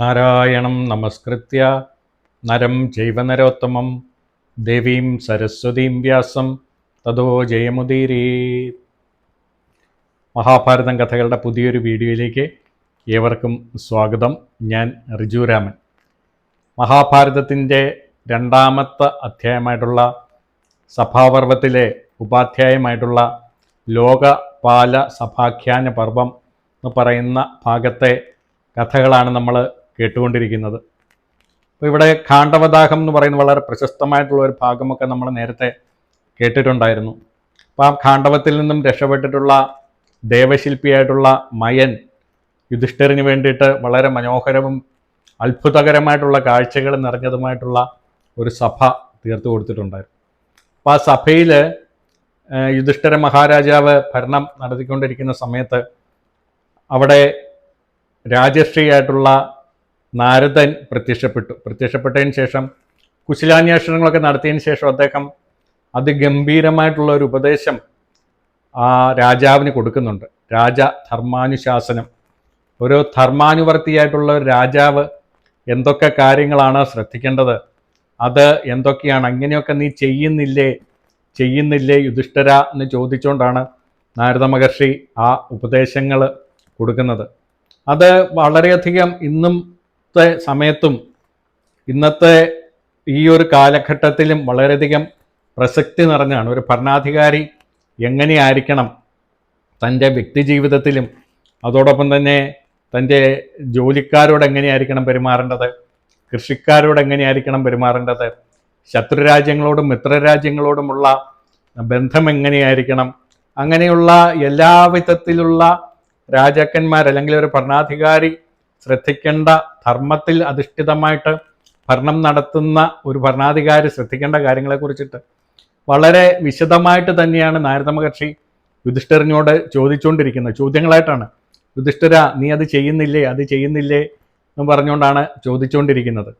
നാരായണം നമസ്കൃത്യ. നരം ചൈവനരോത്തമം ദേവീം സരസ്വതീം വ്യാസം. തതോ ജയമുദീരീ. മഹാഭാരതം കഥകളുടെ പുതിയൊരു വീഡിയോയിലേക്ക് ഏവർക്കും സ്വാഗതം. ഞാൻ റിജുരാമൻ മഹാഭാരതത്തിന്റെ രണ്ടാമത്തെ അധ്യായമായിട്ടുള്ള സഭാപർവത്തിലെ ഉപാധ്യായമായിട്ടുള്ള ലോകപാല സഭാഖ്യാന പർവം എന്ന് പറയുന്ന ഭാഗത്തെ കഥകളാണ് നമ്മൾ കേട്ടുകൊണ്ടിരിക്കുന്നത്. അപ്പോൾ ഇവിടെ കാണ്ഡവദാഹം എന്ന് പറയുന്ന വളരെ പ്രശസ്തമായിട്ടുള്ള ഒരു ഭാഗമൊക്കെ നമ്മൾ നേരത്തെ കേട്ടിട്ടുണ്ടായിരുന്നു. അപ്പോൾ ആ കാണ്ഡവത്തിൽ നിന്നും രക്ഷപ്പെട്ടിട്ടുള്ള ദേവശില്പിയായിട്ടുള്ള മയൻ യുധിഷ്ഠിരന് വേണ്ടിയിട്ട് വളരെ മനോഹരവും അത്ഭുതകരമായിട്ടുള്ള കാഴ്ചകൾ നിറഞ്ഞതുമായിട്ടുള്ള ഒരു സഭ തീർത്തു കൊടുത്തിട്ടുണ്ടായിരുന്നു. അപ്പോൾ ആ സഭയിൽ യുധിഷ്ഠിര മഹാരാജാവ് ഭരണം നടത്തിക്കൊണ്ടിരിക്കുന്ന സമയത്ത് അവിടെ രാജശ്രീയായിട്ടുള്ള നാരദൻ പ്രത്യക്ഷപ്പെട്ടു. പ്രത്യക്ഷപ്പെട്ടതിന് ശേഷം കുശലാന്വേഷണങ്ങളൊക്കെ നടത്തിയതിന് ശേഷം അദ്ദേഹം അതിഗംഭീരമായിട്ടുള്ള ഒരു ഉപദേശം ആ രാജാവിന് കൊടുക്കുന്നുണ്ട്. രാജ ധർമാനുശാസനം. ഒരു ധർമാനുവർത്തിയായിട്ടുള്ള ഒരു രാജാവ് എന്തൊക്കെ കാര്യങ്ങളാണ് ശ്രദ്ധിക്കേണ്ടത്? അത് എന്തൊക്കെയാണ്? അങ്ങനെയൊക്കെ നീ ചെയ്യുന്നില്ലേ? ചെയ്യുന്നില്ലേ യുധിഷ്ഠര എന്ന് ചോദിച്ചുകൊണ്ടാണ് നാരദ മഹർഷി ആ ഉപദേശങ്ങൾ കൊടുക്കുന്നത്. അത് വളരെയധികം ഇന്നത്തെ സമയത്തും ഇന്നത്തെ ഈ ഒരു കാലഘട്ടത്തിലും വളരെയധികം പ്രസക്തി നിറഞ്ഞാണ് ഒരു ഭരണാധികാരി എങ്ങനെയായിരിക്കണം തന്റെ വ്യക്തിജീവിതത്തിലും അതോടൊപ്പം തന്നെ തന്റെ ജോലിക്കാരോട് എങ്ങനെയായിരിക്കണം പെരുമാറേണ്ടത് കൃഷിക്കാരോട് എങ്ങനെയായിരിക്കണം പെരുമാറേണ്ടത് ശത്രുരാജ്യങ്ങളോടും മിത്രരാജ്യങ്ങളോടുമുള്ള ബന്ധം എങ്ങനെയായിരിക്കണം അങ്ങനെയുള്ള എല്ലാവിധത്തിലുള്ള രാജാക്കന്മാർ അല്ലെങ്കിൽ ഒരു ഭരണാധികാരി ശ്രദ്ധിക്കേണ്ട ധർമ്മത്തിൽ അധിഷ്ഠിതമായിട്ട് ഭരണം നടത്തുന്ന ഒരു ഭരണാധികാരി ശ്രദ്ധിക്കേണ്ട കാര്യങ്ങളെ കുറിച്ചിട്ട് വളരെ വിശദമായിട്ട് തന്നെയാണ് നാരദ മഹർഷി യുധിഷ്ഠിരനോട് ചോദിച്ചുകൊണ്ടിരിക്കുന്നത് ചോദ്യങ്ങളായിട്ടാണ്. യുധിഷ്ഠിര നീ അത് ചെയ്യുന്നില്ലേ? അത് ചെയ്യുന്നില്ലേ? എന്ന് പറഞ്ഞുകൊണ്ടാണ് ചോദിച്ചുകൊണ്ടിരിക്കുന്നത്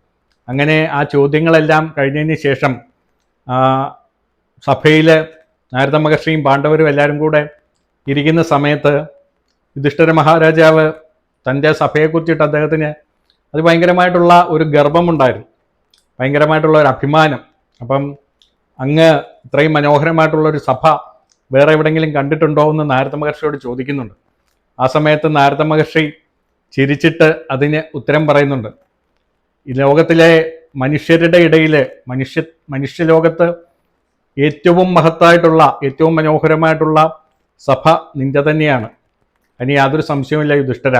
അങ്ങനെ ആ ചോദ്യങ്ങളെല്ലാം കഴിഞ്ഞതിന് ശേഷം സഭയിൽ നാരദ മഹർഷിയും പാണ്ഡവരും എല്ലാവരും കൂടെ ഇരിക്കുന്ന സമയത്ത് യുധിഷ്ഠിര മഹാരാജാവ് തന്റെ സഭയെക്കുറിച്ചിട്ട് അദ്ദേഹത്തിന് അത് ഭയങ്കരമായിട്ടുള്ള ഒരു ഗർഭമുണ്ടായിരുന്നു ഭയങ്കരമായിട്ടുള്ള ഒരു അഭിമാനം. അപ്പം അങ്ങ് ഇത്രയും മനോഹരമായിട്ടുള്ള ഒരു സഭ വേറെ എവിടെയെങ്കിലും കണ്ടിട്ടുണ്ടോ എന്ന് നാരദ മഹർഷിയോട് ചോദിക്കുന്നുണ്ട്. ആ സമയത്ത് നാരദ മഹർഷി ചിരിച്ചിട്ട് അതിന് ഉത്തരം പറയുന്നുണ്ട്. ഈ ലോകത്തിലെ മനുഷ്യരുടെ ഇടയിൽ മനുഷ്യ മനുഷ്യലോകത്ത് ഏറ്റവും മഹത്തായിട്ടുള്ള ഏറ്റവും മനോഹരമായിട്ടുള്ള സഭ നിന്റെ തന്നെയാണ്. അതിന് യാതൊരു സംശയവുമില്ല യുധിഷ്ഠര.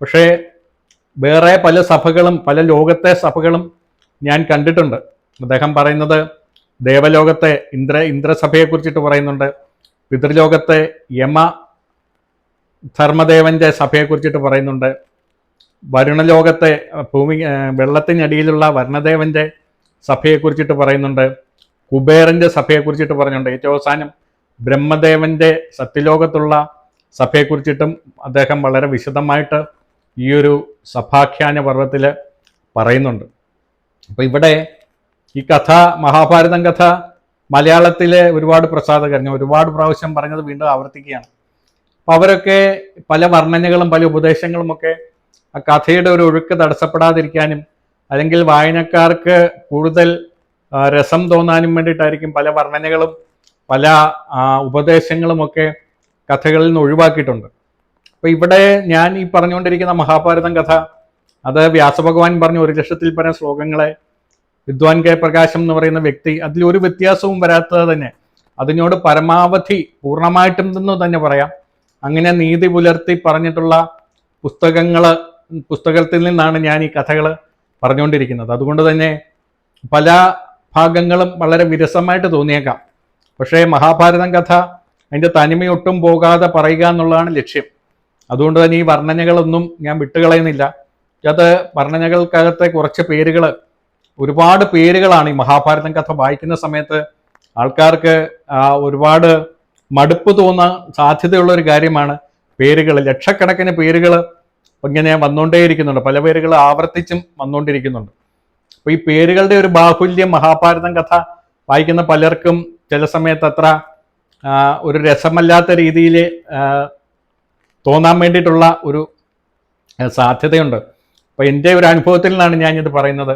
പക്ഷേ വേറെ പല സഭകളും പല ലോകത്തെ സഭകളും ഞാൻ കണ്ടിട്ടുണ്ട്. അദ്ദേഹം പറയുന്നത് ദേവലോകത്തെ ഇന്ദ്ര ഇന്ദ്രസഭയെക്കുറിച്ചിട്ട് പറയുന്നുണ്ട്. പിതൃലോകത്തെ യമ ധർമ്മദേവന്റെ സഭയെക്കുറിച്ചിട്ട് പറയുന്നുണ്ട്. വരുണലോകത്തെ ഭൂമി വെള്ളത്തിനടിയിലുള്ള വർണദേവന്റെ സഭയെക്കുറിച്ചിട്ട് പറയുന്നുണ്ട്. കുബേരന്റെ സഭയെക്കുറിച്ചിട്ട് പറഞ്ഞുണ്ട്. ഏറ്റവും അവസാനം ബ്രഹ്മദേവന്റെ സത്യലോകത്തുള്ള സഭയെക്കുറിച്ചിട്ടും അദ്ദേഹം വളരെ വിശദമായിട്ട് ഈ ഒരു സഭാഖ്യാന പർവത്തിൽ പറയുന്നുണ്ട്. അപ്പോൾ ഇവിടെ ഈ കഥ മഹാഭാരതം കഥ മലയാളത്തിലെ ഒരുപാട് പ്രസാദകർ ഒരുപാട് പ്രാവശ്യം പറഞ്ഞത് വീണ്ടും ആവർത്തിക്കുകയാണ്. അപ്പോൾ അവരൊക്കെ പല വർണനകളും പല ഉപദേശങ്ങളും ഒക്കെ ആ കഥയുടെ ഒരു ഒഴുക്ക് തടസ്സപ്പെടാതിരിക്കാനും അല്ലെങ്കിൽ വായനക്കാർക്ക് കൂടുതൽ രസം തോന്നാനും വേണ്ടിയിട്ടായിരിക്കും പല വർണനകളും പല ഉപദേശങ്ങളും ഒക്കെ കഥകളിൽ നിന്ന് ഒഴിവാക്കിയിട്ടുണ്ട്. അപ്പോൾ ഇവിടെ ഞാൻ ഈ പറഞ്ഞുകൊണ്ടിരിക്കുന്ന മഹാഭാരതം കഥ അത് വ്യാസഭഗവാൻ പറഞ്ഞ ഒരു ലക്ഷത്തിൽ പരം ശ്ലോകങ്ങളെ വിദ്വാൻ കെ പ്രകാശം എന്ന് പറയുന്ന വ്യക്തി അതിൽ ഒരു വ്യത്യാസവും വരാത്തത് തന്നെ. അതിനോട് പരമാവധി പൂർണമായിട്ടും എന്ന് തന്നെ പറയാം. അങ്ങനെ നീതി പുലർത്തി പറഞ്ഞിട്ടുള്ള പുസ്തകങ്ങൾ പുസ്തകത്തിൽ നിന്നാണ് ഞാൻ ഈ കഥകൾ പറഞ്ഞുകൊണ്ടിരിക്കുന്നത്. അതുകൊണ്ട് തന്നെ പല ഭാഗങ്ങളും വളരെ വിരസമായിട്ട് തോന്നിയേക്കാം. പക്ഷേ മഹാഭാരതം കഥ അതിന്റെ തനിമയൊട്ടും പോകാതെ പറയുക എന്നുള്ളതാണ് ലക്ഷ്യം. അതുകൊണ്ട് തന്നെ ഈ വർണനകളൊന്നും ഞാൻ വിട്ടുകളയുന്നില്ല. അത് വർണനകൾക്കകത്തെ കുറച്ച് പേരുകൾ ഒരുപാട് പേരുകളാണ് ഈ മഹാഭാരതം കഥ വായിക്കുന്ന സമയത്ത് ആൾക്കാർക്ക് ഒരുപാട് മടുപ്പ് തോന്നാൻ സാധ്യതയുള്ള ഒരു കാര്യമാണ് പേരുകൾ ലക്ഷക്കണക്കിന് പേരുകൾ ഇങ്ങനെ വന്നുകൊണ്ടേയിരിക്കുന്നുണ്ട് പല പേരുകൾ ആവർത്തിച്ചും വന്നുകൊണ്ടിരിക്കുന്നുണ്ട് അപ്പോൾ ഈ പേരുകളുടെ ഒരു ബാഹുല്യം മഹാഭാരതം കഥ വായിക്കുന്ന പലർക്കും ചില സമയത്ത് അത്ര ഒരു രസമല്ലാത്ത രീതിയിൽ തോന്നാൻ വേണ്ടിയിട്ടുള്ള ഒരു സാധ്യതയുണ്ട്. അപ്പോൾ എന്റെ ഒരു അനുഭവത്തിൽ നിന്നാണ് ഞാനിത് പറയുന്നത്.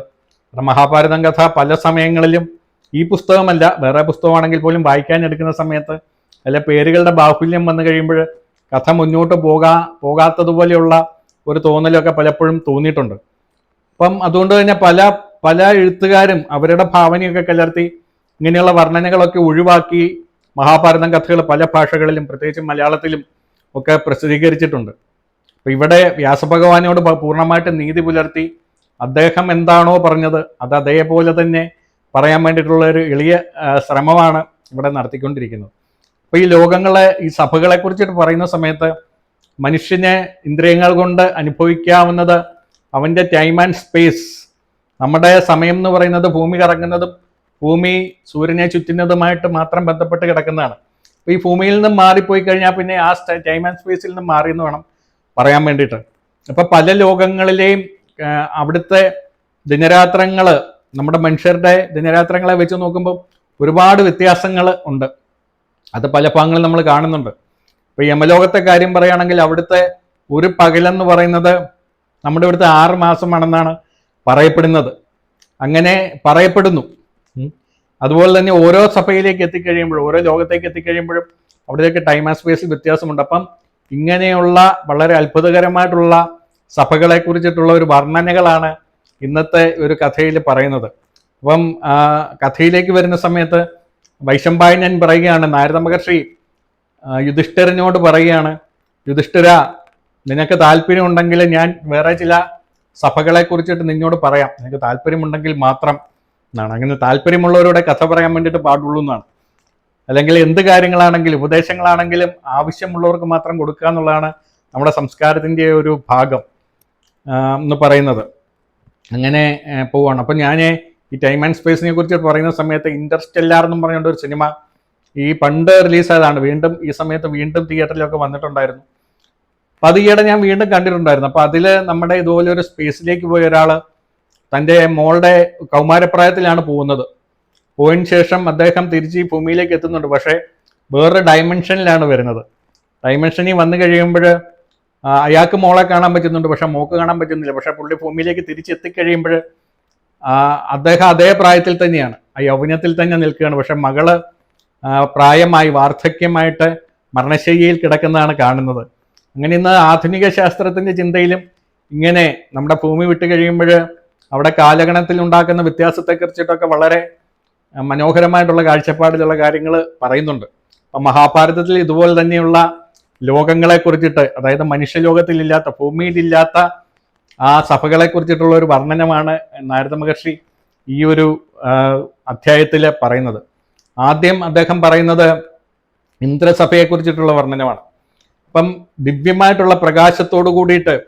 മഹാഭാരതം കഥ പല സമയങ്ങളിലും ഈ പുസ്തകമല്ല വേറെ പുസ്തകമാണെങ്കിൽ പോലും വായിക്കാൻ എടുക്കുന്ന സമയത്ത് അല്ല പേരുകളുടെ ബാഹുല്യം വന്നു കഴിയുമ്പോൾ കഥ മുന്നോട്ട് പോകാ പോകാത്തതുപോലെയുള്ള ഒരു തോന്നലൊക്കെ പലപ്പോഴും തോന്നിയിട്ടുണ്ട്. അപ്പം അതുകൊണ്ട് തന്നെ പല പല എഴുത്തുകാരും അവരുടെ ഭാവനയൊക്കെ കലർത്തി ഇങ്ങനെയുള്ള വർണനകളൊക്കെ ഒഴിവാക്കി മഹാഭാരതം കഥകൾ പല ഭാഷകളിലും പ്രത്യേകിച്ച് മലയാളത്തിലും ഒക്കെ പ്രസിദ്ധീകരിച്ചിട്ടുണ്ട്. അപ്പൊ ഇവിടെ വ്യാസഭഗവാനോട് പൂർണമായിട്ട് നീതി പുലർത്തി അദ്ദേഹം എന്താണോ പറഞ്ഞത് അത് അതേപോലെ തന്നെ പറയാൻ വേണ്ടിയിട്ടുള്ള ഒരു എളിയ ശ്രമമാണ് ഇവിടെ നടത്തിക്കൊണ്ടിരിക്കുന്നത്. അപ്പൊ ഈ ലോകങ്ങളെ ഈ സഭകളെ കുറിച്ചിട്ട് പറയുന്ന സമയത്ത് മനുഷ്യനെ ഇന്ദ്രിയങ്ങൾ കൊണ്ട് അനുഭവിക്കാവുന്നത് അവന്റെ ടൈം ആൻഡ് സ്പേസ് നമ്മുടെ സമയം എന്ന് പറയുന്നത് ഭൂമി കറങ്ങുന്നതും ഭൂമി സൂര്യനെ ചുറ്റുന്നതുമായിട്ട് മാത്രം ബന്ധപ്പെട്ട് കിടക്കുന്നതാണ്. ഈ ഭൂമിയിൽ നിന്നും മാറിപ്പോയി കഴിഞ്ഞാൽ പിന്നെ ആ ടൈം ആൻഡ് സ്പേസിൽ നിന്നും മാറി എന്ന് വേണം പറയാൻ വേണ്ടിയിട്ട്. അപ്പൊ പല ലോകങ്ങളിലെയും അവിടുത്തെ ദിനരാത്രങ്ങൾ നമ്മുടെ മനുഷ്യരുടെ ദിനരാത്രങ്ങളെ വെച്ച് നോക്കുമ്പോൾ ഒരുപാട് വ്യത്യാസങ്ങൾ ഉണ്ട്. അത് പല ഭാഗങ്ങളിൽ നമ്മൾ കാണുന്നുണ്ട്. ഇപ്പൊ യമലോകത്തെ കാര്യം പറയുകയാണെങ്കിൽ അവിടുത്തെ ഒരു പകലെന്ന് പറയുന്നത് നമ്മുടെ ഇവിടുത്തെ ആറ് മാസമാണെന്നാണ് പറയപ്പെടുന്നത്. അങ്ങനെ പറയപ്പെടുന്നു. അതുപോലെ തന്നെ ഓരോ സഭയിലേക്ക് എത്തിക്കഴിയുമ്പോഴും ഓരോ ലോകത്തേക്ക് എത്തിക്കഴിയുമ്പോഴും അവിടത്തേക്ക് ടൈം ആൻഡ് സ്പേസിൽ വ്യത്യാസമുണ്ട്. അപ്പം ഇങ്ങനെയുള്ള വളരെ അത്ഭുതകരമായിട്ടുള്ള സഭകളെ കുറിച്ചിട്ടുള്ള ഒരു വർണനകളാണ് ഇന്നത്തെ ഒരു കഥയിൽ പറയുന്നത്. അപ്പം കഥയിലേക്ക് വരുന്ന സമയത്ത് വൈശമ്പായനൻ പറയുകയാണ് നാരദ മഹർഷി യുധിഷ്ഠിരനോട് പറയുകയാണ് യുധിഷ്ഠിര നിനക്ക് താല്പര്യമുണ്ടെങ്കിൽ ഞാൻ വേറെ ചില സഭകളെ കുറിച്ചിട്ട് നിന്നോട് പറയാം. നിനക്ക് താല്പര്യമുണ്ടെങ്കിൽ മാത്രം എന്നാണ്. അങ്ങനെ താല്പര്യമുള്ളവരോടെ കഥ പറയാൻ വേണ്ടിയിട്ട് പാടുള്ളൂ എന്നാണ്. അല്ലെങ്കിൽ എന്ത് കാര്യങ്ങളാണെങ്കിലും ഉപദേശങ്ങളാണെങ്കിലും ആവശ്യമുള്ളവർക്ക് മാത്രം കൊടുക്കുക എന്നുള്ളതാണ് നമ്മുടെ സംസ്കാരത്തിന്റെ ഒരു ഭാഗം എന്ന് പറയുന്നത്. അങ്ങനെ പോവാണ്. അപ്പം ഞാൻ ഈ ടൈം ആൻഡ് സ്പേസിനെ കുറിച്ച് പറയുന്ന സമയത്ത് ഇന്റർസ്റ്റെല്ലാർ എന്നും പറഞ്ഞുകൊണ്ട് ഒരു സിനിമ ഈ പണ്ട് റിലീസായതാണ്. വീണ്ടും ഈ സമയത്ത് വീണ്ടും തിയേറ്ററിലൊക്കെ വന്നിട്ടുണ്ടായിരുന്നു. അപ്പം അത് ഈയിടെ ഞാൻ വീണ്ടും കണ്ടിട്ടുണ്ടായിരുന്നു. അപ്പം അതിൽ നമ്മുടെ ഇതുപോലെ ഒരു സ്പേസിലേക്ക് പോയ ഒരാൾ തന്റെ മോളുടെ കൗമാരപ്രായത്തിലാണ് പോകുന്നത്. പോയതിന് ശേഷം അദ്ദേഹം തിരിച്ച് ഈ ഭൂമിയിലേക്ക് എത്തുന്നുണ്ട്. പക്ഷേ വേറൊരു ഡയമെൻഷനിലാണ് വരുന്നത്. ഡയമെൻഷനിൽ വന്നു കഴിയുമ്പോൾ അയാൾക്ക് മോളെ കാണാൻ പറ്റുന്നുണ്ട്. പക്ഷെ മോക്ക് കാണാൻ പറ്റുന്നില്ല. പക്ഷെ പുള്ളി ഭൂമിയിലേക്ക് തിരിച്ചെത്തിക്കഴിയുമ്പോൾ അദ്ദേഹം അതേ പ്രായത്തിൽ തന്നെയാണ്. ആ യൗവനത്തിൽ തന്നെ നിൽക്കുകയാണ്. പക്ഷെ മകൾ പ്രായമായി വാർദ്ധക്യമായിട്ട് മരണശൈലിയിൽ കിടക്കുന്നതാണ് കാണുന്നത്. അങ്ങനെ ഇന്ന് ആധുനിക ശാസ്ത്രത്തിന്റെ ചിന്തയിലും ഇങ്ങനെ നമ്മുടെ ഭൂമി വിട്ട് കഴിയുമ്പോൾ അവിടെ കാലഗണത്തിൽ ഉണ്ടാക്കുന്ന വ്യത്യാസത്തെ കുറിച്ചിട്ടൊക്കെ വളരെ മനോഹരമായിട്ടുള്ള കാഴ്ചപ്പാടിലുള്ള കാര്യങ്ങൾ പറയുന്നുണ്ട്. അപ്പം മഹാഭാരതത്തിൽ ഇതുപോലെ തന്നെയുള്ള ലോകങ്ങളെ കുറിച്ചിട്ട് അതായത് മനുഷ്യലോകത്തിലില്ലാത്ത ഭൂമിയിലില്ലാത്ത ആ സഭകളെ കുറിച്ചിട്ടുള്ള ഒരു വർണനമാണ് നാരദ മഹർഷി ഈ ഒരു അധ്യായത്തിൽ പറയുന്നത്. ആദ്യം അദ്ദേഹം പറയുന്നത് ഇന്ദ്രസഭയെ കുറിച്ചിട്ടുള്ള വർണനമാണ്. അപ്പം ദിവ്യമായിട്ടുള്ള പ്രകാശത്തോടു കൂടിയിട്ട്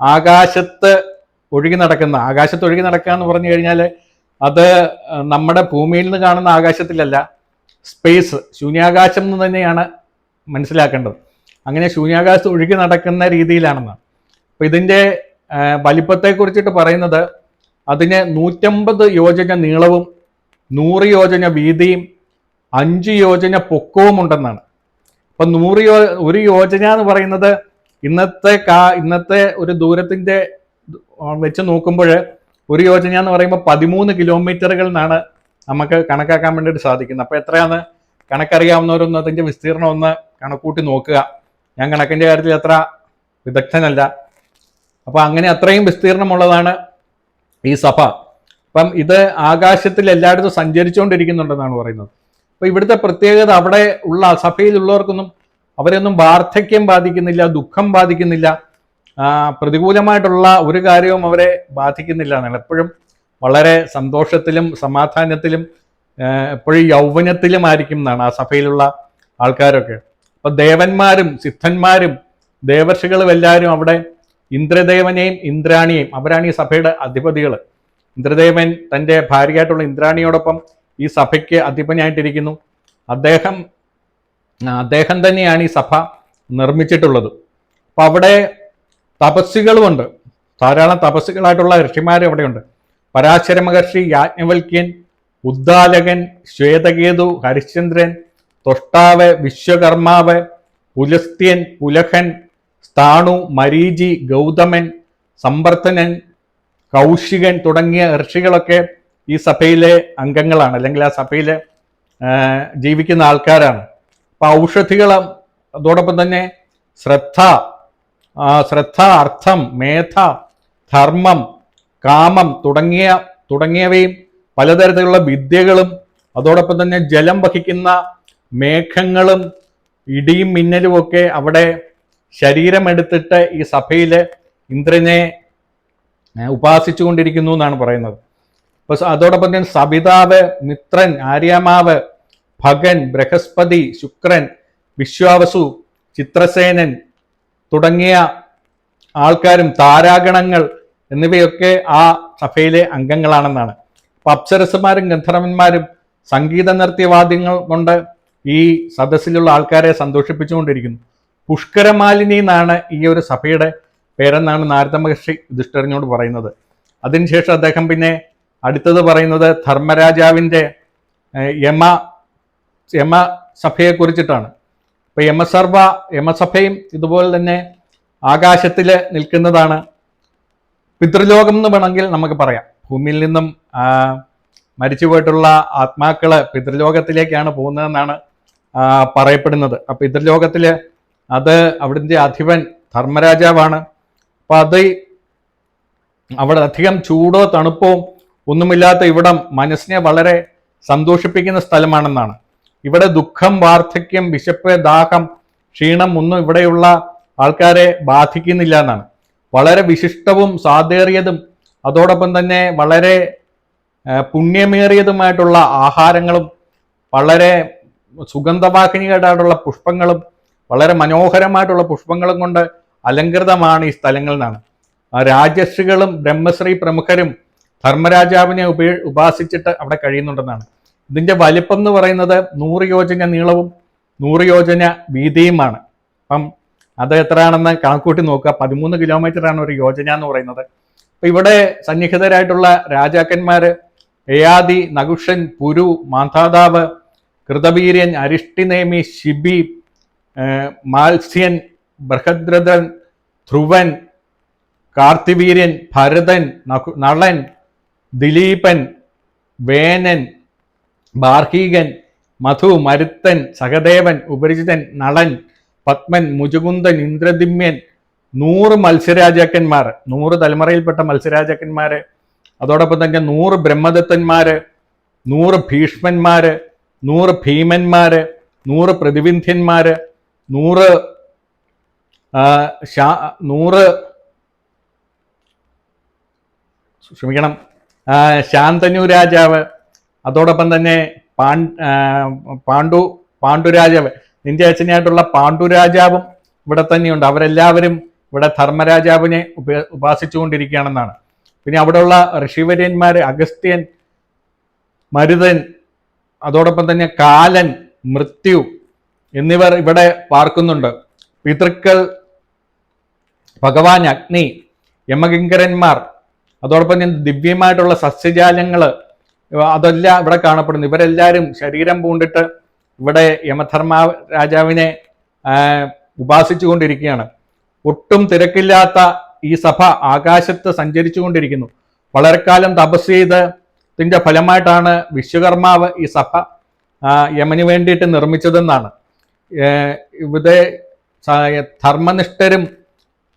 ആകാശത്ത് ഒഴുകി നടക്കുന്ന ആകാശത്ത് ഒഴുകി നടക്കുക എന്ന് പറഞ്ഞു കഴിഞ്ഞാൽ അത് നമ്മുടെ ഭൂമിയിൽ നിന്ന് കാണുന്ന ആകാശത്തിലല്ല സ്പേസ് ശൂന്യാകാശം എന്ന് തന്നെയാണ് മനസ്സിലാക്കേണ്ടത്. അങ്ങനെ ശൂന്യാകാശത്ത് ഒഴുകി നടക്കുന്ന രീതിയിലാണെന്ന്. അപ്പോൾ ഇതിന്റെ വലിപ്പത്തെക്കുറിച്ചിട്ട് വലിപ്പത്തെ കുറിച്ചിട്ട് പറയുന്നത് അതിന് നൂറ്റമ്പത് യോജന നീളവും നൂറ് യോജന വീതിയും അഞ്ച് യോജന പൊക്കവും ഉണ്ടെന്നാണ്. അപ്പം നൂറ് യോ ഒരു യോജന എന്ന് പറയുന്നത് ഇന്നത്തെ കാ ഇന്നത്തെ ഒരു ദൂരത്തിന്റെ വെച്ച് നോക്കുമ്പോൾ ഒരു യോജന എന്ന് പറയുമ്പോൾ പതിമൂന്ന് കിലോമീറ്ററുകൾ എന്നാണ് നമുക്ക് കണക്കാക്കാൻ വേണ്ടിയിട്ട് സാധിക്കുന്നത്. അപ്പോൾ എത്രയാണ്? കണക്കറിയാവുന്നവരൊന്ന് അതിന്റെ വിസ്തീർണം ഒന്ന് കണക്കൂട്ടി നോക്കുക. ഞാൻ കണക്കിന്റെ കാര്യത്തിൽ അത്ര വിദഗ്ധനല്ല. അപ്പോൾ അങ്ങനെ അത്രയും വിസ്തീർണമുള്ളതാണ് ഈ സഭ. അപ്പം ഇത് ആകാശത്തിൽ എല്ലായിടത്തും സഞ്ചരിച്ചുകൊണ്ടിരിക്കുന്നുണ്ടെന്നാണ് പറയുന്നത്. അപ്പോൾ ഇവിടുത്തെ പ്രത്യേകത അവിടെ ഉള്ള സഭയിലുള്ളവർക്കൊന്നും അവരൊന്നും വാർദ്ധക്യം ബാധിക്കുന്നില്ല ദുഃഖം ബാധിക്കുന്നില്ല. പ്രതികൂലമായിട്ടുള്ള ഒരു കാര്യവും അവരെ ബാധിക്കുന്നില്ല എന്നാണ് എപ്പോഴും വളരെ സന്തോഷത്തിലും സമാധാനത്തിലും എപ്പോഴും യൗവനത്തിലുമായിരിക്കും എന്നാണ് ആ സഭയിലുള്ള ആൾക്കാരൊക്കെ. അപ്പൊ ദേവന്മാരും സിദ്ധന്മാരും ദേവർഷികളും എല്ലാവരും അവിടെ ഇന്ദ്രദേവനെയും ഇന്ദ്രാണിയെയും അവരാണ് ഈ സഭയുടെ അധിപതികൾ ഇന്ദ്രദേവൻ തന്റെ ഭാര്യയായിട്ടുള്ള ഇന്ദ്രാണിയോടൊപ്പം ഈ സഭയ്ക്ക് അധിപനായിട്ടിരിക്കുന്നു. അദ്ദേഹം അദ്ദേഹം തന്നെയാണ് ഈ സഭ നിർമ്മിച്ചിട്ടുള്ളത്. അപ്പൊ അവിടെ തപസ്സുകളുമുണ്ട്. ധാരാളം തപസ്സുകളായിട്ടുള്ള ഋഷിമാർ അവിടെയുണ്ട് പരാശര മഹർഷി യാജ്ഞവൽക്യൻ ഉദ്ദാലകൻ ശ്വേതകേതു ഹരിശ്ചന്ദ്രൻ തൊഷ്ടാവ് വിശ്വകർമാവ് പുലസ്ത്യൻ പുലഹൻ സ്ഥാണു മരീചി ഗൗതമൻ സമ്പർത്തനൻ കൗശികൻ തുടങ്ങിയ ഋഷികളൊക്കെ ഈ സഭയിലെ അംഗങ്ങളാണ്. അല്ലെങ്കിൽ ആ സഭയിൽ ജീവിക്കുന്ന ആൾക്കാരാണ്. അപ്പോൾ ഔഷധികൾ അതോടൊപ്പം തന്നെ ശ്രദ്ധ ശ്രദ്ധ അർത്ഥം മേധ ധർമ്മം കാമം തുടങ്ങിയ തുടങ്ങിയവയും പലതരത്തിലുള്ള വിദ്യകളും അതോടൊപ്പം തന്നെ ജലം വഹിക്കുന്ന മേഘങ്ങളും ഇടിയും മിന്നലും ഒക്കെ അവിടെ ശരീരമെടുത്തിട്ട് ഈ സഭയിലെ ഇന്ദ്രനെ ഉപാസിച്ചു കൊണ്ടിരിക്കുന്നു എന്നാണ് പറയുന്നത്. അപ്പൊ അതോടൊപ്പം തന്നെ സബിതാവ് മിത്രൻ ആര്യാമാവ് ഭഗൻ ബൃഹസ്പതി ശുക്രൻ വിശ്വാവസു ചിത്രസേനൻ തുടങ്ങിയ ആൾക്കാരും താരാഗണങ്ങൾ എന്നിവയൊക്കെ ആ സഭയിലെ അംഗങ്ങളാണെന്നാണ്. അപ്പൊ ഗന്ധർവന്മാരും സംഗീത നൃത്യവാദ്യങ്ങൾ കൊണ്ട് ഈ സദസ്സിലുള്ള ആൾക്കാരെ സന്തോഷിപ്പിച്ചുകൊണ്ടിരിക്കുന്നു. പുഷ്കരമാലിനി എന്നാണ് ഈ ഒരു സഭയുടെ പേരെന്നാണ് നാരദ മഹർഷി യുധിഷ്ഠിരനോട് പറയുന്നത്. അതിനുശേഷം അദ്ദേഹം പിന്നെ അടുത്തത് പറയുന്നത് ധർമ്മരാജാവിന്റെ യമ യമ സഭയെ കുറിച്ചിട്ടാണ് ഇപ്പൊ യമസർവ യമസഭയും ഇതുപോലെ തന്നെ ആകാശത്തിൽ നിൽക്കുന്നതാണ്. പിതൃലോകം എന്ന് വേണമെങ്കിൽ നമുക്ക് പറയാം. ഭൂമിയിൽ നിന്നും മരിച്ചു മരിച്ചുപോയിട്ടുള്ള ആത്മാക്കൾ പിതൃലോകത്തിലേക്കാണ് പോകുന്നതെന്നാണ് പറയപ്പെടുന്നത്. ആ പിതൃലോകത്തിൽ അത് അവിടുത്തെ അധിപൻ ധർമ്മരാജാവാണ്. അപ്പൊ അത് അവിടെ അധികം ചൂടോ തണുപ്പോ ഒന്നുമില്ലാത്ത ഇവിടം മനസ്സിനെ വളരെ സന്തോഷിപ്പിക്കുന്ന സ്ഥലമാണെന്നാണ്. ഇവിടെ ദുഃഖം വാർദ്ധക്യം വിശപ്പ് ദാഹം ക്ഷീണം ഒന്നും ഇവിടെയുള്ള ആൾക്കാരെ ബാധിക്കുന്നില്ല എന്നാണ്. വളരെ വിശിഷ്ടവും സാധേറിയതും അതോടൊപ്പം തന്നെ വളരെ പുണ്യമേറിയതുമായിട്ടുള്ള ആഹാരങ്ങളും വളരെ സുഗന്ധവാഹിനികളായിട്ടുള്ള പുഷ്പങ്ങളും വളരെ മനോഹരമായിട്ടുള്ള പുഷ്പങ്ങളും കൊണ്ട് അലങ്കൃതമാണ് ഈ സ്ഥലങ്ങൾ എന്നാണ് ആ രാജർഷികളും ബ്രഹ്മശ്രീ പ്രമുഖരും ധർമ്മരാജാവിനെ ഉപേ ഉപാസിച്ചിട്ട് അവിടെ കഴിയുന്നുണ്ടെന്നാണ്. ഇതിന്റെ വലിപ്പം എന്ന് പറയുന്നത് നൂറ് യോജന നീളവും നൂറ് യോജന വീതിയുമാണ്. അപ്പം അത് എത്രയാണെന്ന് കണക്കൂട്ടി നോക്കുക. പതിമൂന്ന് കിലോമീറ്റർ ആണ് ഒരു യോജന എന്ന് പറയുന്നത്. അപ്പം ഇവിടെ സന്നിഹിതരായിട്ടുള്ള രാജാക്കന്മാർ ഏയാദി നകുഷൻ പുരു മാന്ധാതാവ് കൃതവീര്യൻ അരിഷ്ടിനേമി ശിബി മാത്സ്യൻ ബൃഹദ്രഥൻ ധ്രുവൻ കാർത്തിവീര്യൻ ഭരതൻ നളൻ ദിലീപൻ വേനൻ ബാർഹീകൻ മധു മരുത്തൻ സഹദേവൻ ഉപരിചിതൻ നളൻ പത്മൻ മുജുകുന്ദൻ ഇന്ദ്രദിമ്യൻ നൂറ് മത്സ്യരാജാക്കന്മാർ നൂറ് തലമുറയിൽപ്പെട്ട മത്സ്യരാജാക്കന്മാർ അതോടൊപ്പം തന്നെ നൂറ് ബ്രഹ്മദത്തന്മാർ നൂറ് ഭീഷ്മന്മാർ നൂറ് ഭീമന്മാർ നൂറ് പ്രതിവിന്ധ്യന്മാർ നൂറ് ശാ- നൂറ് ക്ഷമിക്കണം ശാന്തനു രാജാവ് അതോടൊപ്പം തന്നെ പാൺ പാണ്ഡു പാണ്ഡുരാജാവ് നിന്റെ അച്ഛനായിട്ടുള്ള പാണ്ഡുരാജാവും ഇവിടെ തന്നെയുണ്ട്. അവരെല്ലാവരും ഇവിടെ ധർമ്മരാജാവിനെ ഉപ ഉപാസിച്ചുകൊണ്ടിരിക്കുകയാണെന്നാണ്. പിന്നെ അവിടെയുള്ള ഋഷിവര്യന്മാർ അഗസ്ത്യൻ മരുതൻ അതോടൊപ്പം തന്നെ കാലൻ മൃത്യു എന്നിവർ ഇവിടെ പാർക്കുന്നുണ്ട്. പിതൃക്കൾ ഭഗവാൻ അഗ്നി യമകിങ്കരന്മാർ അതോടൊപ്പം തന്നെ ദിവ്യമായിട്ടുള്ള സസ്യജാലങ്ങൾ അതെല്ലാം ഇവിടെ കാണപ്പെടുന്നു ഇവരെല്ലാവരും ശരീരം പൂണ്ടിട്ട് ഇവിടെ യമധർമ്മ രാജാവിനെ ഉപാസിച്ചു കൊണ്ടിരിക്കുകയാണ് ഒട്ടും തിരക്കില്ലാത്ത ഈ സഭ ആകാശത്ത് സഞ്ചരിച്ചു കൊണ്ടിരിക്കുന്നു വളരെ കാലം തപസ് ചെയ്തതിന്റെ ഫലമായിട്ടാണ് വിശ്വകർമാവ് ഈ സഭ യമന് വേണ്ടിയിട്ട് നിർമ്മിച്ചതെന്നാണ്. ഇവിടെ ധർമ്മനിഷ്ഠരും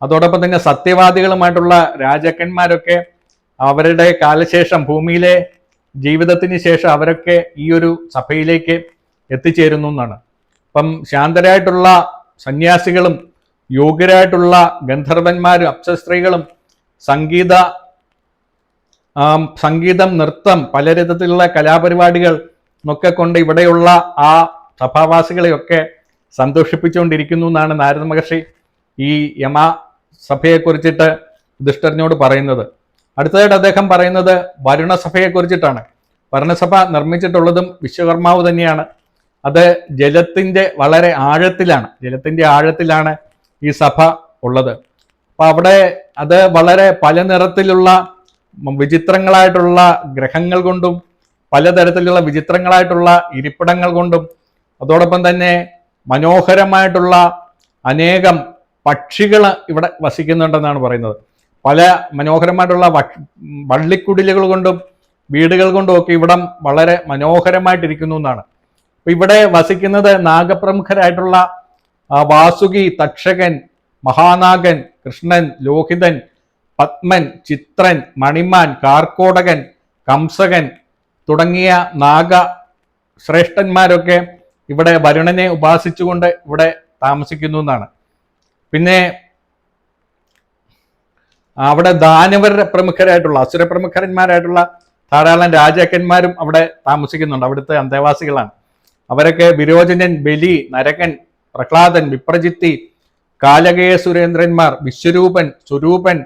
അതോടൊപ്പം തന്നെ സത്യവാദികളുമായിട്ടുള്ള രാജാക്കന്മാരൊക്കെ അവരുടെ കാലശേഷം ഭൂമിയിലെ ജീവിതത്തിന് ശേഷം അവരൊക്കെ ഈ ഒരു സഭയിലേക്ക് എത്തിച്ചേരുന്നു എന്നാണ്. അപ്പം ശാന്തരായിട്ടുള്ള സന്യാസികളും യോഗ്യരായിട്ടുള്ള ഗന്ധർവന്മാരും അപ്സസ്ത്രീകളും സംഗീത സംഗീതം നൃത്തം പല വിധത്തിലുള്ള കലാപരിപാടികൾ എന്നൊക്കെ കൊണ്ട് ഇവിടെയുള്ള ആ സഭാവാസികളെയൊക്കെ സന്തോഷിപ്പിച്ചുകൊണ്ടിരിക്കുന്നു എന്നാണ് നാരദ മഹർഷി ഈ യമ സഭയെക്കുറിച്ചിട്ട് കുറിച്ചിട്ട് പറയുന്നത്. അടുത്തതായിട്ട് അദ്ദേഹം പറയുന്നത് വരുണസഭയെ കുറിച്ചിട്ടാണ്. വരുണസഭ നിർമ്മിച്ചിട്ടുള്ളതും വിശ്വകർമാവ് തന്നെയാണ്. അത് ജലത്തിന്റെ വളരെ ആഴത്തിലാണ്. ജലത്തിന്റെ ആഴത്തിലാണ് ഈ സഭ ഉള്ളത്. അപ്പോൾ അവിടെ അത് വളരെ പല നിറത്തിലുള്ള വിചിത്രങ്ങളായിട്ടുള്ള ഗ്രഹങ്ങൾ കൊണ്ടും പലതരത്തിലുള്ള വിചിത്രങ്ങളായിട്ടുള്ള ഇരിപ്പിടങ്ങൾ കൊണ്ടും അതോടൊപ്പം തന്നെ മനോഹരമായിട്ടുള്ള അനേകം പക്ഷികൾ ഇവിടെ വസിക്കുന്നുണ്ടെന്നാണ് പറയുന്നത്. പല മനോഹരമായിട്ടുള്ള വള്ളിക്കുടിലുകൾ കൊണ്ടും വീടുകൾ കൊണ്ടും ഒക്കെ ഇവിടം വളരെ മനോഹരമായിട്ടിരിക്കുന്നു എന്നാണ്. അപ്പൊ ഇവിടെ വസിക്കുന്നത് നാഗപ്രമുഖരായിട്ടുള്ള വാസുകി തക്ഷകൻ മഹാനാഗൻ കൃഷ്ണൻ ലോഹിതൻ പത്മൻ ചിത്രൻ മണിമാൻ കാർക്കോടകൻ കംസകൻ തുടങ്ങിയ നാഗ ശ്രേഷ്ഠന്മാരൊക്കെ ഇവിടെ വരുണനെ ഉപാസിച്ചുകൊണ്ട് ഇവിടെ താമസിക്കുന്നു എന്നാണ്. പിന്നെ അവിടെ ദാനവരുടെ പ്രമുഖരായിട്ടുള്ള അസുര പ്രമുഖന്മാരായിട്ടുള്ള ധാരാളം രാജാക്കന്മാരും അവിടെ താമസിക്കുന്നുണ്ട്. അവിടുത്തെ അന്തേവാസികളാണ്. അവരൊക്കെ വിരോചനൻ ബലി നരകൻ പ്രഹ്ലാദൻ വിപ്രജിത്തി കാലകേയ സുരേന്ദ്രന്മാർ വിശ്വരൂപൻ സ്വരൂപൻ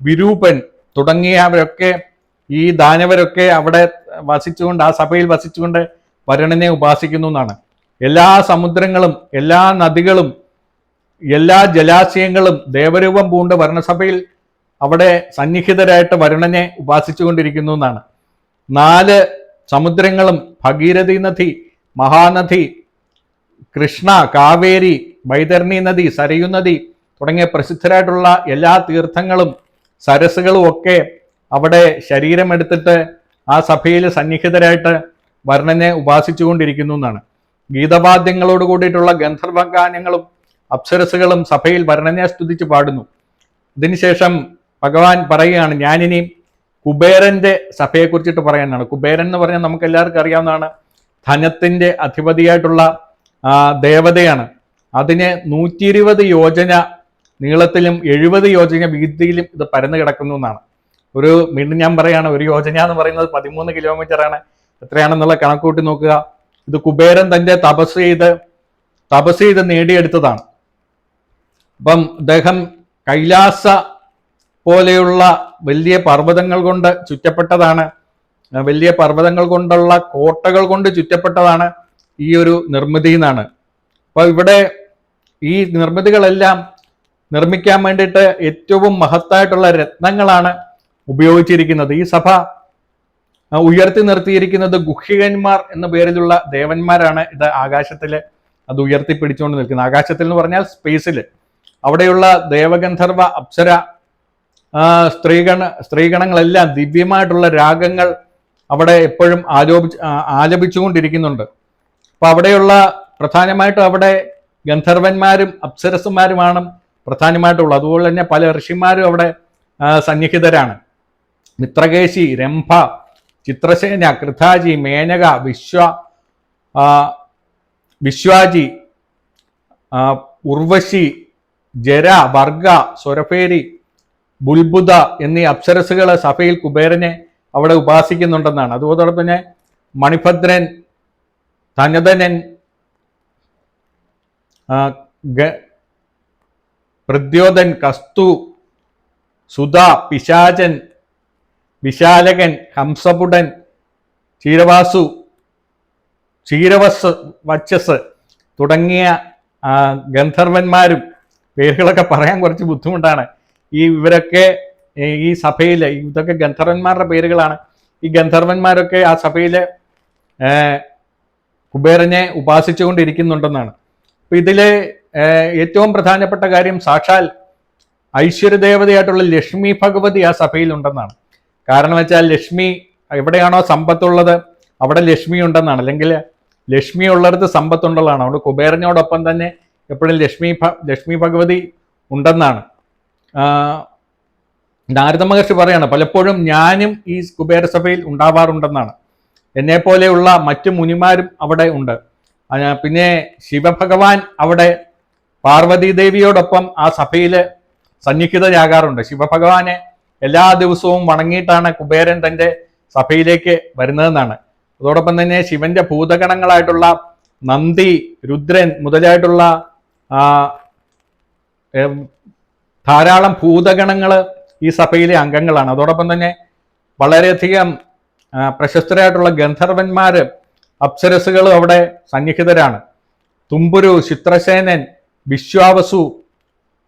വിരൂപൻ തുടങ്ങിയവരൊക്കെ ഈ ദാനവരൊക്കെ അവിടെ വസിച്ചുകൊണ്ട് ആ സഭയിൽ വസിച്ചുകൊണ്ട് വരുണനെ ഉപാസിക്കുന്നു എന്നാണ്. എല്ലാ സമുദ്രങ്ങളും എല്ലാ നദികളും എല്ലാ ജലാശയങ്ങളും ദേവരൂപം പൂണ്ട് വർണസഭയിൽ അവിടെ സന്നിഹിതരായിട്ട് വരുണനെ ഉപാസിച്ചുകൊണ്ടിരിക്കുന്നു എന്നാണ്. നാല് സമുദ്രങ്ങളും ഭഗീരഥി നദി മഹാനദി കൃഷ്ണ കാവേരി വൈതരണി നദി സരയു നദി തുടങ്ങിയ പ്രസിദ്ധരായിട്ടുള്ള എല്ലാ തീർത്ഥങ്ങളും സരസുകളും ഒക്കെ അവിടെ ശരീരമെടുത്തിട്ട് ആ സഭയിൽ സന്നിഹിതരായിട്ട് വർണനെ ഉപാസിച്ചുകൊണ്ടിരിക്കുന്നു എന്നാണ്. ഗീതവാദ്യങ്ങളോട് കൂടിയിട്ടുള്ള ഗന്ധർവഗാനങ്ങളും അപ്സരസുകളും സഭയിൽ വർണനെ സ്തുതിച്ച് പാടുന്നു. ഇതിനുശേഷം ഭഗവാൻ പറയുകയാണ് ഞാനിനി കുബേരന്റെ സഭയെ കുറിച്ചിട്ട് പറയാനാണ്. കുബേരൻ എന്ന് പറഞ്ഞാൽ നമുക്ക് എല്ലാവർക്കും അറിയാവുന്നതാണ്. ധനത്തിന്റെ അധിപതിയായിട്ടുള്ള ദേവതയാണ്. അതിന് നൂറ്റി ഇരുപത് യോജന നീളത്തിലും എഴുപത് യോജന വീതിയിലും ഇത് പരന്നു കിടക്കുന്നു എന്നാണ്. ഒരു വീണ്ടും ഞാൻ പറയാണ് ഒരു യോജന എന്ന് പറയുന്നത് പതിമൂന്ന് കിലോമീറ്റർ ആണ്. എത്രയാണെന്നുള്ള കണക്കൂട്ടി നോക്കുക. ഇത് കുബേരൻ തന്റെ തപസ് ചെയ്ത് തപസ് ചെയ്ത് നേടിയെടുത്തതാണ്. അപ്പം അദ്ദേഹം കൈലാസ പോലെയുള്ള വലിയ പർവതങ്ങൾ കൊണ്ട് ചുറ്റപ്പെട്ടതാണ്. വലിയ പർവതങ്ങൾ കൊണ്ടുള്ള കോട്ടകൾ കൊണ്ട് ചുറ്റപ്പെട്ടതാണ് ഈ ഒരു നിർമ്മിതി എന്നാണ്. അപ്പൊ ഇവിടെ ഈ നിർമ്മിതികളെല്ലാം നിർമ്മിക്കാൻ വേണ്ടിയിട്ട് ഏറ്റവും മഹത്തായിട്ടുള്ള രത്നങ്ങളാണ് ഉപയോഗിച്ചിരിക്കുന്നത്. ഈ സഭ ഉയർത്തി നിർത്തിയിരിക്കുന്നത് ഗുഹ്യകന്മാർ എന്ന പേരിലുള്ള ദേവന്മാരാണ് ഇത് ആകാശത്തിൽ അത് ഉയർത്തി പിടിച്ചുകൊണ്ട് നിൽക്കുന്നത്. ആകാശത്തിൽ എന്ന് പറഞ്ഞാൽ സ്പേസിൽ അവിടെയുള്ള ദേവഗന്ധർവ അപ്സര സ്ത്രീഗണ സ്ത്രീഗണങ്ങളെല്ലാം ദിവ്യമായിട്ടുള്ള രാഗങ്ങൾ അവിടെ എപ്പോഴും ആലോപിച്ച് ആലപിച്ചുകൊണ്ടിരിക്കുന്നുണ്ട്. അപ്പോൾ അവിടെയുള്ള പ്രധാനമായിട്ടും അവിടെ ഗന്ധർവന്മാരും അപ്സരസുമാരുമാണ് പ്രധാനമായിട്ടുള്ളത്. അതുപോലെ തന്നെ പല ഋഷിമാരും അവിടെ സന്നിഹിതരാണ്. മിത്രകേശി രംഭ ചിത്രസേന കൃതാജി മേനക വിശ്വ വിശ്വാജി ഉർവശി ജര വർഗ സ്വരഫേരി ബുൽബുദ എന്നീ അപ്സരസുകൾ സഭയിൽ കുബേരനെ അവിടെ ഉപാസിക്കുന്നുണ്ടെന്നാണ്. അതുപോലെ തന്നെ മണിഭദ്രൻ ധനധനൻ പ്രദ്യോധൻ കസ്തു സുധ പിശാചൻ വിശാലകൻ ഹംസപുടൻ ക്ഷീരവാസു ക്ഷീരവസ് വച്ചസ് തുടങ്ങിയ ഗന്ധർവന്മാരും പേരുകളൊക്കെ പറയാൻ കുറച്ച് ബുദ്ധിമുട്ടാണ്. ഈ ഇവരൊക്കെ ഈ സഭയിൽ ഇതൊക്കെ ഗന്ധർവന്മാരുടെ പേരുകളാണ്. ഈ ഗന്ധർവന്മാരൊക്കെ ആ സഭയിൽ കുബേരനെ ഉപാസിച്ചുകൊണ്ടിരിക്കുന്നുണ്ടെന്നാണ്. അപ്പൊ ഇതിലെ ഏറ്റവും പ്രധാനപ്പെട്ട കാര്യം സാക്ഷാൽ ഐശ്വര്യദേവതയായിട്ടുള്ള ലക്ഷ്മി ഭഗവതി ആ സഭയിലുണ്ടെന്നാണ്. കാരണം വെച്ചാൽ ലക്ഷ്മി എവിടെയാണോ സമ്പത്തുള്ളത് അവിടെ ലക്ഷ്മി ഉണ്ടെന്നാണ്. അല്ലെങ്കിൽ ലക്ഷ്മി ഉള്ളിടത്ത് സമ്പത്തുള്ളതാണ്. അതുകൊണ്ട് കുബേരനോടൊപ്പം തന്നെ എപ്പോഴും ലക്ഷ്മി ലക്ഷ്മി ഭഗവതി ഉണ്ടെന്നാണ്. നാരദ മഹർഷി പറയാണ് പലപ്പോഴും ഞാനും ഈ കുബേരസഭയിൽ ഉണ്ടാവാറുണ്ടെന്നാണ്. എന്നെ പോലെയുള്ള മറ്റു മുനിമാരും അവിടെ ഉണ്ട്. പിന്നെ ശിവഭഗവാൻ അവിടെ പാർവതീദേവിയോടൊപ്പം ആ സഭയിൽ സന്നിഹിതരാകാറുണ്ട്. ശിവഭഗവാനെ എല്ലാ ദിവസവും വണങ്ങിയിട്ടാണ് കുബേരൻ തന്റെ സഭയിലേക്ക് വരുന്നതെന്നാണ്. അതോടൊപ്പം തന്നെ ശിവന്റെ ഭൂതഗണങ്ങളായിട്ടുള്ള നന്ദി രുദ്രൻ മുതലായിട്ടുള്ള ധാരാളം ഭൂതഗണങ്ങൾ ഈ സഭയിലെ അംഗങ്ങളാണ്. അതോടൊപ്പം തന്നെ വളരെയധികം പ്രശസ്തരായിട്ടുള്ള ഗന്ധർവന്മാർ അപ്സരസുകളും അവിടെ സന്നിഹിതരാണ്. തുമ്പുരു ചിത്രസേനൻ വിശ്വാവസു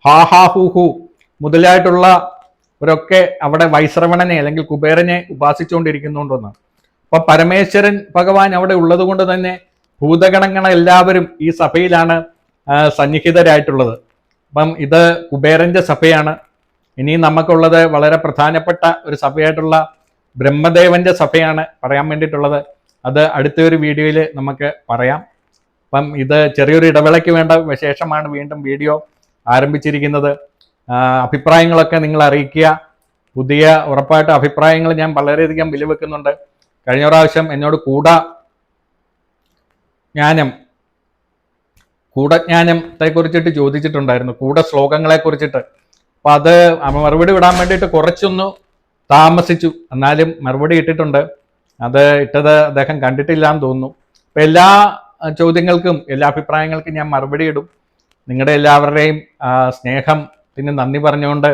ഹാഹാഹുഹു മുതലായിട്ടുള്ള ഇവരൊക്കെ അവിടെ വൈശ്രവണനെ അല്ലെങ്കിൽ കുബേരനെ ഉപാസിച്ചുകൊണ്ടിരിക്കുന്നുണ്ടെന്നാണ് അപ്പൊ പരമേശ്വരൻ ഭഗവാൻ അവിടെ ഉള്ളത് കൊണ്ട് തന്നെ ഭൂതഗണങ്ങളെല്ലാവരും ഈ സഭയിലാണ് സന്നിഹിതരായിട്ടുള്ളത്. അപ്പം ഇത് കുബേരന്റെ സഭയാണ്. ഇനി നമുക്കുള്ളത് വളരെ പ്രധാനപ്പെട്ട ഒരു സഭയായിട്ടുള്ള ബ്രഹ്മദേവന്റെ സഭയാണ് പറയാൻ വേണ്ടിയിട്ടുള്ളത്. അത് അടുത്തൊരു വീഡിയോയിൽ നമുക്ക് പറയാം. അപ്പം ഇത് ചെറിയൊരു ഇടവേളയ്ക്ക് വേണ്ട വിശേഷമാണ് വീണ്ടും വീഡിയോ ആരംഭിച്ചിരിക്കുന്നത്. അഭിപ്രായങ്ങളൊക്കെ നിങ്ങൾ അറിയിക്കുക. പുതിയ ഉറപ്പായിട്ട് അഭിപ്രായങ്ങൾ ഞാൻ വളരെയധികം വിലവെക്കുന്നുണ്ട്. കഴിഞ്ഞ പ്രാവശ്യം എന്നോട് കൂടാ ജ്ഞാനം കൂടജ്ഞാനത്തെ കുറിച്ചിട്ട് ചോദിച്ചിട്ടുണ്ടായിരുന്നു. കൂട ശ്ലോകങ്ങളെ കുറിച്ചിട്ട്. അപ്പൊ അത് മറുപടി വിടാൻ വേണ്ടിയിട്ട് കുറച്ചൊന്ന് താമസിച്ചു. എന്നാലും മറുപടി ഇട്ടിട്ടുണ്ട്. അത് ഇട്ടത് അദ്ദേഹം കണ്ടിട്ടില്ല എന്ന് തോന്നുന്നു. അപ്പൊ എല്ലാ ചോദ്യങ്ങൾക്കും എല്ലാ അഭിപ്രായങ്ങൾക്കും ഞാൻ മറുപടി ഇടും. നിങ്ങളുടെ എല്ലാവരുടെയും സ്നേഹം സ്നേഹത്തിന് നന്ദി പറഞ്ഞുകൊണ്ട്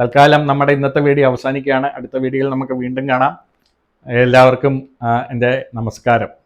തൽക്കാലം നമ്മുടെ ഇന്നത്തെ വീഡിയോ അവസാനിക്കുകയാണ്. അടുത്ത വീഡിയോയിൽ നമുക്ക് വീണ്ടും കാണാം. എല്ലാവർക്കും എന്റെ നമസ്കാരം.